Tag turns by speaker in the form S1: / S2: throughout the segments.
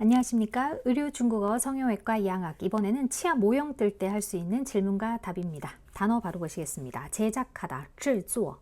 S1: 안녕하십니까. 의료 중국어 성형외과 양학. 이번에는 치아 모형 뜰 때 할 수 있는 질문과 답입니다. 단어 바로 보시겠습니다. 제작하다, 制作.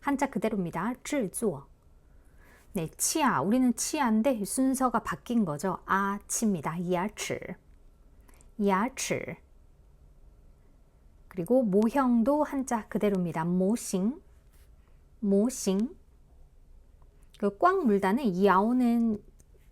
S1: 한자 그대로입니다. 制作. 네, 치아. 우리는 치아인데 순서가 바뀐 거죠. 아, 치입니다. 牙齿. 牙齿. 그리고 모형도 한자 그대로입니다. 모싱. 모싱. 그꽉 물다는 야오는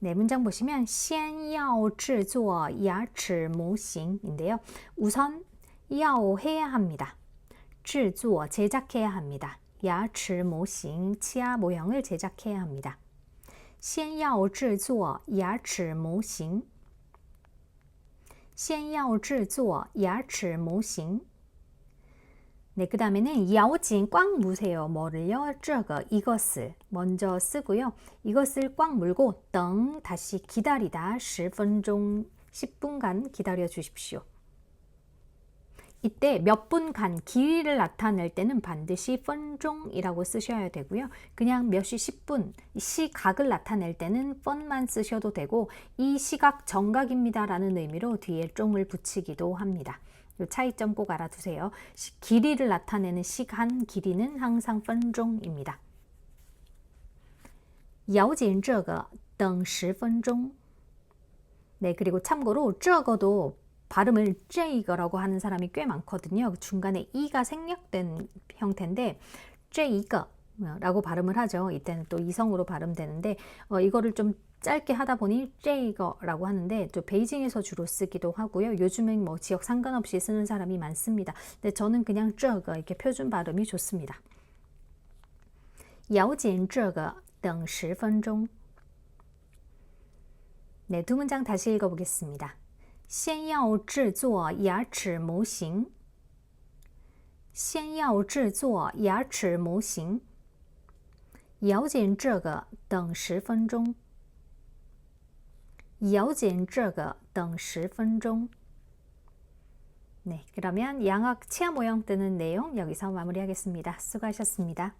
S1: 네, 문장 보시면 先要制作牙齿模型인데요. 우선 要 해야 합니다. 制作 제작해야 합니다. 牙齿模型 치아 모형을 제작해야 합니다. 先要制作牙齿模型先要制作牙齿模型 네, 그 다음에는 야오진 꽉 무세요. 뭐를요? 쯔거 이것을 먼저 쓰고요. 이것을 꽉 물고 덩 다시 기다리다 10분종 10분간 기다려 주십시오. 이때 몇 분간 길이를 나타낼 때는 반드시 펀종이라고 쓰셔야 되고요. 그냥 몇 시 10분 시각을 나타낼 때는 펀만 쓰셔도 되고 이 시각 정각입니다라는 의미로 뒤에 종을 붙이기도 합니다. 이 차이점 꼭 알아두세요. 길이를 나타내는 시간 길이는 항상 分钟입니다. 了解这个等10分钟. 네, 그리고 참고로 这个도 발음을 这个라고 하는 사람이 꽤 많거든요. 중간에 이가 생략된 형태인데 这个 라고 발음을 하죠. 이때는 또 이성으로 발음되는데 어, 이거를 좀 짧게 하다 보니 제이거라고 하는데 또 베이징에서 주로 쓰기도 하고요. 요즘은 뭐 지역 상관없이 쓰는 사람이 많습니다. 근데 저는 그냥 这个 이렇게 표준 발음이 좋습니다. 了解这个等10分钟. 네, 두 문장 다시 읽어 보겠습니다. 先要制作牙齿模型先要制作牙齿模型 了解这个等十分钟了解这个等十分钟 네, 그러면 양악 치아 모형 뜨는 내용 여기서 마무리하겠습니다. 수고하셨습니다.